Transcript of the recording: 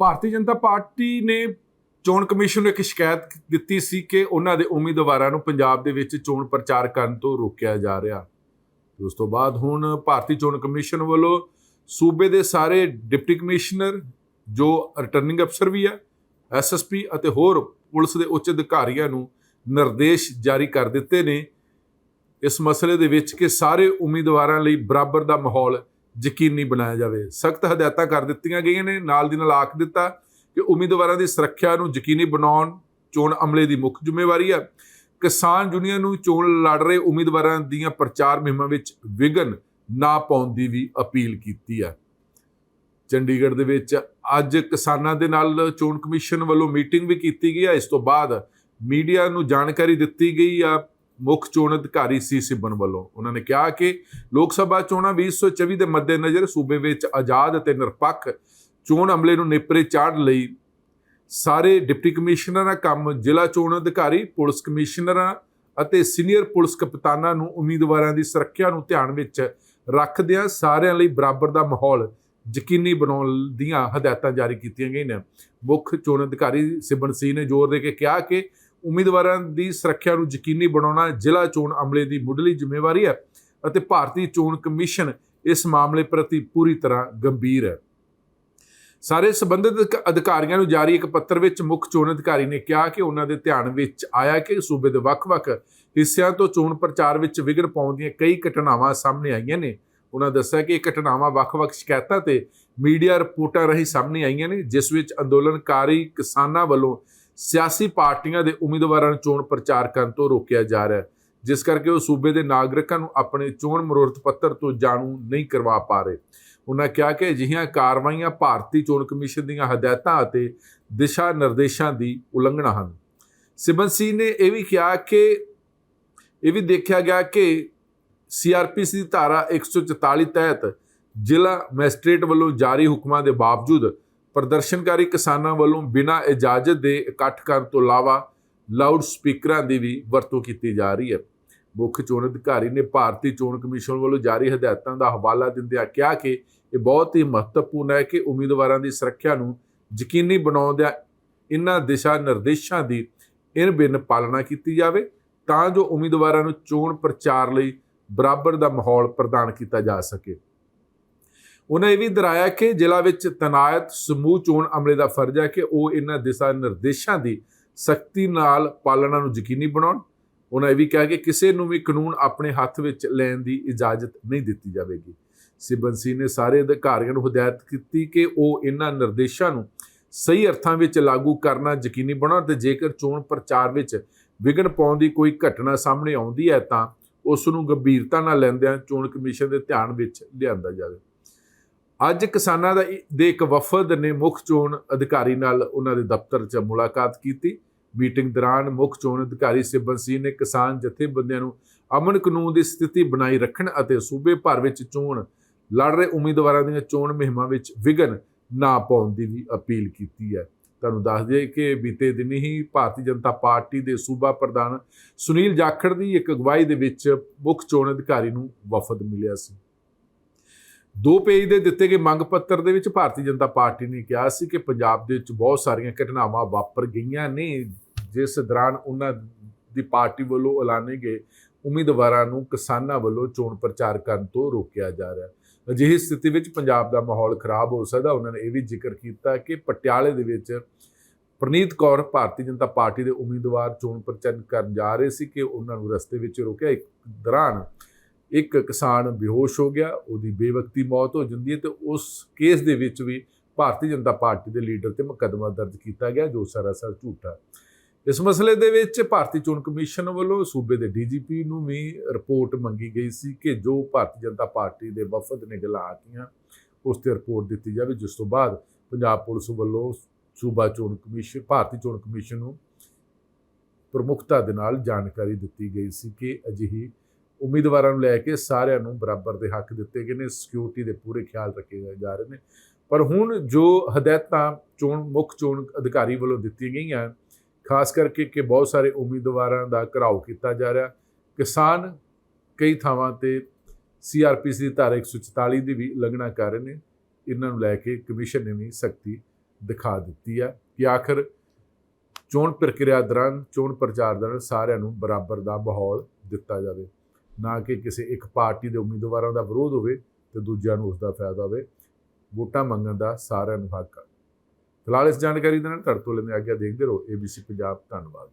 ਭਾਰਤੀ Janata party ਨੇ ਚੋਣ commission ਨੂੰ ਇੱਕ ਸ਼ਿਕਾਇਤ ਦਿੱਤੀ ਸੀ ਕਿ ਉਹਨਾਂ ਦੇ ਉਮੀਦਵਾਰਾਂ ਨੂੰ ਪੰਜਾਬ ਦੇ ਵਿੱਚ ਚੋਣ ਪ੍ਰਚਾਰ ਕਰਨ ਤੋਂ ਰੋਕਿਆ ਜਾ ਰਿਹਾ। ਤੇ ਉਸ ਤੋਂ ਬਾਅਦ ਹੁਣ ਭਾਰਤੀ ਚੋਣ ਕਮਿਸ਼ਨ ਵੱਲੋਂ ਸੂਬੇ ਦੇ ਸਾਰੇ ਡਿਪਟੀ ਕਮਿਸ਼ਨਰ, ਜੋ ਰਿਟਰਨਿੰਗ ਅਫਸਰ ਵੀ ਆ ਐਸਐਸਪੀ ਅਤੇ ਹੋਰ ਪੁਲਿਸ ਦੇ ਉੱਚ ਅਧਿਕਾਰੀਆਂ ਨੂੰ ਨਿਰਦੇਸ਼ ਜਾਰੀ ਕਰ ਦਿੱਤੇ ਨੇ। ਇਸ ਮਸਲੇ ਦੇ ਵਿੱਚ ਕਿ ਸਾਰੇ ਉਮੀਦਵਾਰਾਂ ਲਈ ਬਰਾਬਰ ਦਾ ਮਾਹੌਲ ਯਕੀਨੀ ਬਣਾਇਆ ਜਾਵੇ। ਸਖਤ ਹਦਾਇਤਾਂ ਕਰ ਦਿੱਤੀਆਂ ਗਈਆਂ ਨੇ, ਨਾਲ ਦੀ ਨਾਲ ਆਖ ਦਿੱਤਾ ਕਿ ਉਮੀਦਵਾਰਾਂ ਦੀ ਸੁਰੱਖਿਆ ਨੂੰ ਯਕੀਨੀ ਬਣਾਉਣ ਚੋਣ ਅਮਲੇ ਦੀ ਮੁੱਖ ਜ਼ਿੰਮੇਵਾਰੀ ਹੈ ਕਿਸਾਨ ਯੂਨੀਅਨ ਨੂੰ ਚੋਣ ਲੜ ਰਹੇ ਉਮੀਦਵਾਰਾਂ ਦੀਆਂ ਪ੍ਰਚਾਰ ਮੁਹਿੰਮਾਂ ਵਿੱਚ ਵਿਘਨ ਨਾ ਪਾਉਣ ਦੀ ਵੀ ਅਪੀਲ ਕੀਤੀ ਹੈ ਚੰਡੀਗੜ੍ਹ ਦੇ ਵਿੱਚ ਅੱਜ ਕਿਸਾਨਾਂ ਦੇ ਨਾਲ ਚੋਣ ਕਮਿਸ਼ਨ ਵੱਲੋਂ ਮੀਟਿੰਗ ਵੀ ਕੀਤੀ ਗਈ ਹੈ ਇਸ ਤੋਂ ਬਾਅਦ ਮੀਡੀਆ ਨੂੰ ਜਾਣਕਾਰੀ ਦਿੱਤੀ ਗਈ ਆ ਮੁੱਖ ਚੋਣ ਅਧਿਕਾਰੀ ਸੀ ਸਿਬਨ ਵੱਲੋਂ। ਉਹਨਾਂ ਨੇ ਕਿਹਾ ਕਿ ਲੋਕ ਸਭਾ ਚੋਣਾਂ 2024 ਦੇ ਮੱਦੇਨਜ਼ਰ ਸੂਬੇ ਵਿੱਚ ਆਜ਼ਾਦ ਅਤੇ ਨਿਰਪੱਖ ਚੋਣ ਅਮਲੇ ਨੂੰ ਨੇਪਰੇ ਚਾੜਨ ਲਈ ਸਾਰੇ ਡਿਪਟੀ ਕਮਿਸ਼ਨਰਾਂ ਦਾ ਕੰਮ, ਜ਼ਿਲ੍ਹਾ ਚੋਣ ਅਧਿਕਾਰੀ, ਪੁਲਿਸ ਕਮਿਸ਼ਨਰਾਂ ਅਤੇ ਸੀਨੀਅਰ ਪੁਲਿਸ ਕਪਤਾਨਾਂ ਨੂੰ ਉਮੀਦਵਾਰਾਂ ਦੀ ਸੁਰੱਖਿਆ ਨੂੰ ਧਿਆਨ ਵਿੱਚ ਰੱਖਦਿਆਂ ਸਾਰਿਆਂ ਲਈ ਬਰਾਬਰ ਦਾ ਮਾਹੌਲ ਯਕੀਨੀ ਬਣਾਉਣ ਦੀਆਂ ਹਦਾਇਤਾਂ ਜਾਰੀ ਕੀਤੀਆਂ ਗਈਆਂ ਨੇ। ਮੁੱਖ ਚੋਣ ਅਧਿਕਾਰੀ ਸਿਬਨ ਸਿੰਘ ਨੇ ਜ਼ੋਰ ਦੇ ਕੇ ਕਿਹਾ ਕਿ ਉਮੀਦਵਾਰਾਂ ਦੀ ਸੁਰੱਖਿਆ ਨੂੰ ਯਕੀਨੀ ਬਣਾਉਣਾ ਜ਼ਿਲ੍ਹਾ ਚੋਣ ਅਮਲੇ ਦੀ ਮੁੱਢਲੀ ਜ਼ਿੰਮੇਵਾਰੀ ਹੈ ਅਤੇ ਭਾਰਤੀ ਚੋਣ ਕਮਿਸ਼ਨ ਇਸ ਮਾਮਲੇ ਪ੍ਰਤੀ ਪੂਰੀ ਤਰ੍ਹਾਂ ਗੰਭੀਰ ਹੈ। ਸਾਰੇ ਸੰਬੰਧਿਤ ਅਧਿਕਾਰੀਆਂ ਨੂੰ ਜਾਰੀ ਇੱਕ ਪੱਤਰ ਵਿੱਚ ਮੁੱਖ ਚੋਣ ਅਧਿਕਾਰੀ ਨੇ ਕਿਹਾ ਕਿ ਉਹਨਾਂ ਦੇ ਧਿਆਨ ਵਿੱਚ ਆਇਆ ਕਿ ਸੂਬੇ ਦੇ ਵੱਖ-ਵੱਖ ਹਿੱਸਿਆਂ ਤੋਂ ਚੋਣ ਪ੍ਰਚਾਰ ਵਿੱਚ ਵਿਗੜ ਪਾਉਣ ਦੀਆਂ ਕਈ ਘਟਨਾਵਾਂ ਸਾਹਮਣੇ ਆਈਆਂ ਨੇ। ਉਹਨਾਂ ਦੱਸਿਆ ਕਿ ਇਹ ਘਟਨਾਵਾਂ ਵੱਖ-ਵੱਖ ਸ਼ਿਕਾਇਤਾਂ ਤੇ ਮੀਡੀਆ ਰਿਪੋਰਟਾਂ ਰਾਹੀਂ ਸਾਹਮਣੇ ਆਈਆਂ ਨੇ, ਜਿਸ ਵਿੱਚ ਅੰਦੋਲਨਕਾਰੀ ਕਿਸਾਨਾਂ ਵੱਲੋਂ ਸਿਆਸੀ ਪਾਰਟੀਆਂ ਦੇ ਉਮੀਦਵਾਰਾਂ ਨੂੰ ਚੋਣ ਪ੍ਰਚਾਰ ਕਰਨ ਤੋਂ ਰੋਕਿਆ ਜਾ ਰਿਹਾ ਹੈ, ਜਿਸ ਕਰਕੇ ਉਹ ਸੂਬੇ ਦੇ ਨਾਗਰਿਕਾਂ ਨੂੰ ਆਪਣੇ ਚੋਣ ਮਨੋਰਥ ਪੱਤਰ ਤੋਂ ਜਾਣੂ ਨਹੀਂ ਕਰਵਾ ਪਾ ਰਹੇ। ਉਹਨਾਂ ਕਿਹਾ ਕਿ ਅਜਿਹੀਆਂ ਕਾਰਵਾਈਆਂ ਭਾਰਤੀ ਚੋਣ ਕਮਿਸ਼ਨ ਦੀਆਂ ਹਦਾਇਤਾਂ ਅਤੇ ਦਿਸ਼ਾ ਨਿਰਦੇਸ਼ਾਂ ਦੀ ਉਲੰਘਣਾ ਹਨ। ਸਿਬਨ ਸਿੰਘ ਨੇ ਇਹ ਵੀ ਕਿਹਾ ਕਿ, ਇਹ ਵੀ ਦੇਖਿਆ ਗਿਆ ਕਿ ਸੀਆਰਪੀਸੀ ਦੀ ਧਾਰਾ 144 ਤਹਿਤ ਜ਼ਿਲ੍ਹਾ ਮੈਜਿਸਟ੍ਰੇਟ ਵੱਲੋਂ ਜਾਰੀ ਹੁਕਮਾਂ ਦੇ ਬਾਵਜੂਦ ਪ੍ਰਦਰਸ਼ਨਕਾਰੀ ਕਿਸਾਨਾਂ ਵੱਲੋਂ ਬਿਨਾਂ ਇਜਾਜ਼ਤ ਦੇ ਇਕੱਠ ਕਰਨ ਤੋਂ ਇਲਾਵਾ ਲਾਊਡ ਸਪੀਕਰਾਂ ਦੀ ਵੀ ਵਰਤੋਂ ਕੀਤੀ ਜਾ ਰਹੀ ਹੈ। ਮੁੱਖ ਚੋਣ ਅਧਿਕਾਰੀ ਨੇ ਭਾਰਤੀ ਚੋਣ ਕਮਿਸ਼ਨ ਵੱਲੋਂ ਜਾਰੀ ਹਦਾਇਤਾਂ ਦਾ ਹਵਾਲਾ ਦਿੰਦਿਆਂ ਕਿਹਾ ਕਿ ਇਹ ਬਹੁਤ ਹੀ ਮਹੱਤਵਪੂਰਨ ਹੈ ਕਿ ਉਮੀਦਵਾਰਾਂ ਦੀ ਸੁਰੱਖਿਆ ਨੂੰ ਯਕੀਨੀ ਬਣਾਉਂਦਿਆਂ ਇਹਨਾਂ ਦਿਸ਼ਾ ਨਿਰਦੇਸ਼ਾਂ ਦੀ ਇਨ ਬਿਨ ਪਾਲਣਾ ਕੀਤੀ ਜਾਵੇ, ਤਾਂ ਜੋ ਉਮੀਦਵਾਰਾਂ ਨੂੰ ਚੋਣ ਪ੍ਰਚਾਰ ਲਈ ਬਰਾਬਰ ਦਾ ਮਾਹੌਲ ਪ੍ਰਦਾਨ ਕੀਤਾ ਜਾ ਸਕੇ। ਉਹਨਾਂ ਇਹ ਵੀ ਦਰਾਇਆ ਕਿ ਜ਼ਿਲ੍ਹਾ ਵਿੱਚ ਤਨਾਇਤ, ਸਮੂਹ ਚੋਣ ਅਮਲੇ ਦਾ ਫਰਜ਼ ਹੈ ਕਿ ਉਹ ਇਹਨਾਂ ਦਿਸ਼ਾ ਨਿਰਦੇਸ਼ਾਂ ਦੀ ਸਖਤੀ ਨਾਲ ਪਾਲਣਾ ਨੂੰ ਯਕੀਨੀ ਬਣਾਉਣ। ਉਹਨਾਂ ਇਹ ਵੀ ਕਿਹਾ ਕਿ ਕਿਸੇ ਨੂੰ ਵੀ ਕਾਨੂੰਨ ਆਪਣੇ ਹੱਥ ਵਿੱਚ ਲੈਣ ਦੀ ਇਜਾਜ਼ਤ ਨਹੀਂ ਦਿੱਤੀ ਜਾਵੇਗੀ। ਸਿਬੰਸੀ ਨੇ ਸਾਰੇ ਅਧਿਕਾਰੀਆਂ ਨੂੰ ਹਦਾਇਤ ਕੀਤੀ ਕਿ ਉਹ ਇਹਨਾਂ ਨਿਰਦੇਸ਼ਾਂ ਨੂੰ ਸਹੀ ਅਰਥਾਂ ਵਿੱਚ ਲਾਗੂ ਕਰਨਾ ਯਕੀਨੀ ਬਣਾਉਣ ਤੇ ਜੇਕਰ ਚੋਣ ਪ੍ਰਚਾਰ ਵਿੱਚ ਵਿਘਨ ਪਾਉਣ ਦੀ ਕੋਈ ਘਟਨਾ ਸਾਹਮਣੇ ਆਉਂਦੀ ਹੈ ਤਾਂ ਉਸ ਨੂੰ ਗੰਭੀਰਤਾ ਨਾਲ ਲੈਂਦਿਆਂ ਚੋਣ ਕਮਿਸ਼ਨ ਦੇ ਧਿਆਨ ਵਿੱਚ ਲਿਆਂਦਾ ਜਾਵੇ। ਅੱਜ ਕਿਸਾਨਾਂ ਦਾ ਦੇ ਇੱਕ ਵਫਦ ਨੇ ਮੁੱਖ ਚੋਣ ਅਧਿਕਾਰੀ ਨਾਲ ਉਹਨਾਂ ਦੇ ਦਫ਼ਤਰ 'ਚ ਮੁਲਾਕਾਤ ਕੀਤੀ। ਮੀਟਿੰਗ ਦੌਰਾਨ ਮੁੱਖ ਚੋਣ ਅਧਿਕਾਰੀ ਸਿਬਨ ਸਿੰਘ ਨੇ ਕਿਸਾਨ ਜਥੇਬੰਦੀਆਂ ਨੂੰ ਅਮਨ ਕਾਨੂੰਨ ਦੀ ਸਥਿਤੀ ਬਣਾਈ ਰੱਖਣ ਅਤੇ ਸੂਬੇ ਭਰ ਵਿੱਚ ਚੋਣ ਲੜ ਰਹੇ ਉਮੀਦਵਾਰਾਂ ਦੀਆਂ ਚੋਣ ਮੁਹਿੰਮਾਂ ਵਿੱਚ ਵਿਘਨ ਨਾ ਪਾਉਣ ਦੀ ਵੀ ਅਪੀਲ ਕੀਤੀ ਹੈ। ਤੁਹਾਨੂੰ ਦੱਸ ਦਈਏ ਕਿ ਬੀਤੇ ਦਿਨੀ ਹੀ ਭਾਰਤੀ ਜਨਤਾ ਪਾਰਟੀ ਦੇ ਸੂਬਾ ਪ੍ਰਧਾਨ ਸੁਨੀਲ ਜਾਖੜ ਦੀ ਇੱਕ ਅਗਵਾਈ ਦੇ ਵਿੱਚ ਮੁੱਖ ਚੋਣ ਅਧਿਕਾਰੀ ਨੂੰ ਵਫਦ ਮਿਲਿਆ ਸੀ। ਦੋ ਪੇਜ ਦੇ ਦਿੱਤੇ ਗਏ ਮੰਗ ਪੱਤਰ ਦੇ ਵਿੱਚ ਭਾਰਤੀ ਜਨਤਾ ਪਾਰਟੀ ਨੇ ਕਿਹਾ ਸੀ ਕਿ ਪੰਜਾਬ ਦੇ ਵਿੱਚ ਬਹੁਤ ਸਾਰੀਆਂ ਘਟਨਾਵਾਂ ਵਾਪਰ ਗਈਆਂ ਨੇ, ਜਿਸ ਦੌਰਾਨ ਉਹਨਾਂ ਦੀ ਪਾਰਟੀ ਵੱਲੋਂ ਐਲਾਨੇ ਗਏ ਉਮੀਦਵਾਰਾਂ ਨੂੰ ਕਿਸਾਨਾਂ ਵੱਲੋਂ ਚੋਣ ਪ੍ਰਚਾਰ ਕਰਨ ਤੋਂ ਰੋਕਿਆ ਜਾ ਰਿਹਾ ਅਜਿਹੀ ਸਥਿਤੀ ਵਿੱਚ ਪੰਜਾਬ ਦਾ ਮਾਹੌਲ ਖਰਾਬ ਹੋ ਸਕਦਾ, ਉਹਨਾਂ ਨੇ ਇਹ ਵੀ ਜ਼ਿਕਰ ਕੀਤਾ ਕਿ ਪਟਿਆਲੇ ਦੇ ਵਿੱਚ ਪ੍ਰਨੀਤ ਕੌਰ ਭਾਰਤੀ ਜਨਤਾ ਪਾਰਟੀ ਦੇ ਉਮੀਦਵਾਰ ਚੋਣ ਪ੍ਰਚਾਰ ਕਰਨ ਜਾ ਰਹੇ ਸੀ ਕਿ ਉਹਨਾਂ ਨੂੰ ਰਸਤੇ ਵਿੱਚ ਰੋਕਿਆ। ਇੱਕ ਦੌਰਾਨ ਇੱਕ ਕਿਸਾਨ ਬੇਹੋਸ਼ ਹੋ ਗਿਆ, ਉਹਦੀ ਬੇਵਕਤੀ ਮੌਤ ਹੋ ਜਾਂਦੀ ਹੈ ਤੇ ਉਸ ਕੇਸ ਦੇ ਵਿੱਚ ਵੀ ਭਾਰਤੀ ਜਨਤਾ ਪਾਰਟੀ ਦੇ ਲੀਡਰ ਤੇ ਮੁਕੱਦਮਾ ਦਰਜ ਕੀਤਾ ਗਿਆ, ਜੋ ਸਰਾਸਰ ਝੂਠਾ ਇਸ ਮਸਲੇ ਦੇ ਵਿੱਚ ਭਾਰਤੀ ਚੋਣ ਕਮਿਸ਼ਨ ਵੱਲੋਂ ਸੂਬੇ ਦੇ ਡੀਜੀਪੀ ਨੂੰ ਵੀ ਰਿਪੋਰਟ ਮੰਗੀ ਗਈ ਸੀ ਕਿ ਜੋ ਭਾਰਤੀ ਜਨਤਾ ਪਾਰਟੀ ਦੇ ਵਫਦ ਨੇ ਗੱਲਾਂ ਆਤੀਆਂ ਉਸ ਤੇ ਰਿਪੋਰਟ ਦਿੱਤੀ ਜਾਵੇ, ਜਿਸ ਤੋਂ ਬਾਅਦ ਪੰਜਾਬ ਪੁਲਿਸ ਵੱਲੋਂ ਸੂਬਾ ਚੋਣ ਕਮਿਸ਼ਨ, ਭਾਰਤੀ ਚੋਣ ਕਮਿਸ਼ਨ ਨੂੰ ਪ੍ਰਮੁਖਤਾ ਦੇ ਨਾਲ ਜਾਣਕਾਰੀ ਦਿੱਤੀ ਗਈ ਸੀ ਕਿ ਅਜਿਹੀ ਉਮੀਦਵਾਰਾਂ ਨੂੰ ਲੈ ਕੇ ਸਾਰਿਆਂ ਨੂੰ ਬਰਾਬਰ ਦੇ ਹੱਕ ਦਿੱਤੇ ਗਏ ਨੇ ਸਿਕਿਉਰਿਟੀ ਦੇ ਪੂਰੇ ਖਿਆਲ ਰੱਖੇ ਜਾ ਰਹੇ ਨੇ। ਪਰ ਹੁਣ ਜੋ ਹਦਾਇਤਾਂ ਚੋਣ, ਮੁੱਖ ਚੋਣ ਅਧਿਕਾਰੀ ਵੱਲੋਂ ਦਿੱਤੀਆਂ ਗਈਆਂ, ਖਾਸ ਕਰਕੇ ਕਿ ਬਹੁਤ ਸਾਰੇ ਉਮੀਦਵਾਰਾਂ ਦਾ ਘਰਾਓ ਕੀਤਾ ਜਾ ਰਿਹਾ, ਕਿਸਾਨ ਕਈ ਥਾਵਾਂ ਤੇ ਸੀਆਰਪੀਸੀ ਦੀ ਧਾਰਾ 144 ਦੀ ਵੀ ਉਲੰਘਣਾ ਕਰ ਰਹੇ ਨੇ, ਇਹਨਾਂ ਨੂੰ ਲੈ ਕੇ ਕਮਿਸ਼ਨ ਨੇ ਵੀ ਸਖਤੀ ਦਿਖਾ ਦਿੱਤੀ ਹੈ ਕਿ ਆਖਰ ਚੋਣ ਪ੍ਰਕਿਰਿਆ ਦੌਰਾਨ, ਚੋਣ ਪ੍ਰਚਾਰ ਦੌਰਾਨ ਸਾਰਿਆਂ ਨੂੰ ਬਰਾਬਰ ਦਾ ਮਾਹੌਲ ਦਿੱਤਾ ਜਾਵੇ। ਨਾ ਕਿ ਕਿਸੇ ਇੱਕ ਪਾਰਟੀ ਦੇ ਉਮੀਦਵਾਰਾਂ ਦਾ ਵਿਰੋਧ ਹੋਵੇ ਤੇ ਦੂਜਿਆਂ ਨੂੰ ਉਸ ਦਾ ਫਾਇਦਾ ਹੋਵੇ। ਵੋਟਾਂ ਮੰਗਣ ਦਾ ਸਾਰਿਆਂ ਨੂੰ ਹੱਕ ਹੈ ਫਿਲਹਾਲ ਇਸ ਜਾਣਕਾਰੀ ਦੇ ਨਾਲ ਤੁਹਾਡੇ ਤੋਂ ਲੈਂਦੇ ਆਗਿਆ ਦੇਖਦੇ ਰਹੋ। ABC ਪੰਜਾਬ ਧੰਨਵਾਦ।